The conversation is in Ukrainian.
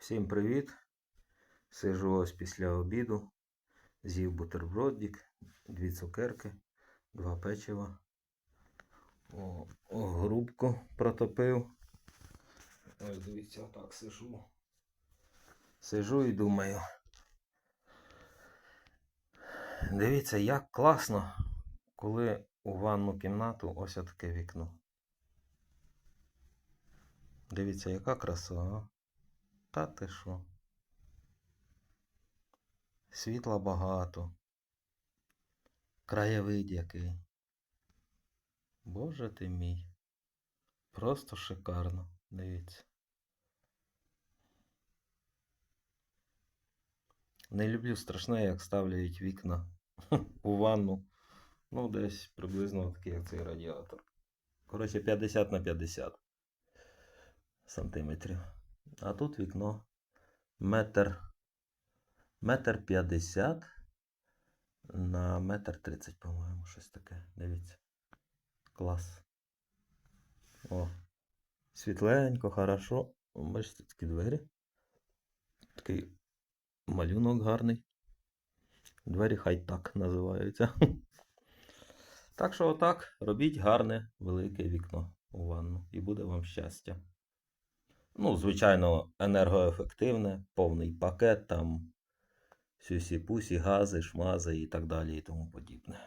Всім привіт! Сижу ось після обіду. З'їв бутербродик, дві цукерки, два печива. О, о, грубку протопив. Ось дивіться, отак сижу. Сижу і думаю. Дивіться, як класно, коли у ванну кімнату ось таке вікно. Дивіться, яка краса, а? Та ти що? Світла багато. Краєвид який. Боже ти мій. Просто шикарно. Дивіться. Не люблю страшне, як ставляють вікна у ванну. Ну, десь приблизно такий, як цей радіатор. Коротше, 50 на 50 сантиметрів. А тут вікно метр, метр 50 на метр 30, по-моєму, щось таке. Дивіться. Клас. О. Світленько, хорошо. Бачите, такі двері. Такий малюнок гарний. Двері хай так називаються. Так що отак, робіть гарне велике вікно у ванну і буде вам щастя. Ну, звичайно, енергоефективне, повний пакет, там сюсі-пусі, гази, шмази і так далі і тому подібне.